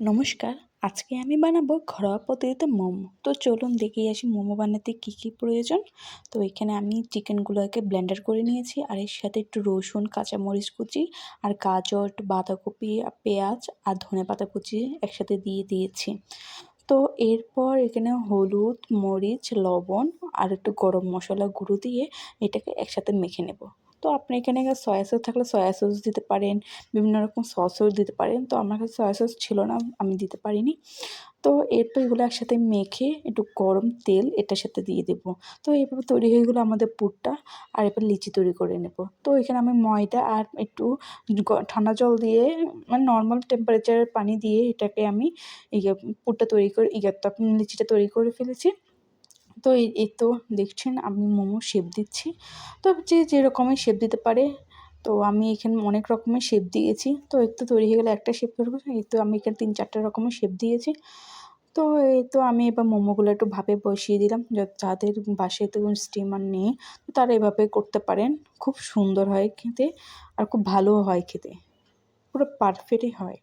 নমস্কার, আজকে আমি বানাবো ঘরোয়া পদ্ধতিতে মোমো। তো চলুন দেখে আসি মোমো বানাতে কী কী প্রয়োজন। তো এখানে আমি চিকেনগুলোকে ব্লেন্ডার করে নিয়েছি আর এর সাথে একটু রসুন, কাঁচামরিচ কুচি আর গাজর, বাঁধাকপি, পেঁয়াজ আর ধনে পাতা কুচি একসাথে দিয়ে দিয়েছি। তো এরপর এখানে হলুদ, মরিচ, লবণ আর একটু গরম মশলা গুঁড়ো দিয়ে এটাকে একসাথে মেখে নেব। তো আপনি এখানে সয়া সস থাকলে সয়া সস দিতে পারেন, বিভিন্ন রকম সসও দিতে পারেন। তো আমার কাছে সয়া সস ছিল না, আমি দিতে পারিনি। তো এরপর এগুলো একসাথে মেখে একটু গরম তেল এটার সাথে দিয়ে দেব। তো এভাবে তৈরি হয়ে গেলো আমাদের পুরটা, আর এবার লিচি তৈরি করে নেব। তো এখানে আমি ময়দা আর একটু ঠান্ডা জল দিয়ে মানে নর্মাল টেম্পারেচারের পানি দিয়ে এটাকে আমি ইয়ে পুরটা তৈরি করে ইয়ে লিচিটা তৈরি করে ফেলেছি। তো এই তো দেখছেন আমি মোমো শেপ দিচ্ছি। তো যে যেরকমই শেপ দিতে পারে, তো আমি এখানে অনেক রকমের শেপ দিয়েছি। তো একটু তৈরি হয়ে গেলে একটা শেপ করব এই তো আমি এখানে তিন চারটে রকমের শেপ দিয়েছি। তো এই তো আমি এবার মোমোগুলো একটু ভাপে বসিয়ে দিলাম যাদের বাসে তো স্টিমার নেই, তো তারা এভাবে করতে পারেন। খুব সুন্দর হয় খেতে আর খুব ভালোও হয় খেতে। পুরো পারফেক্টই হয়।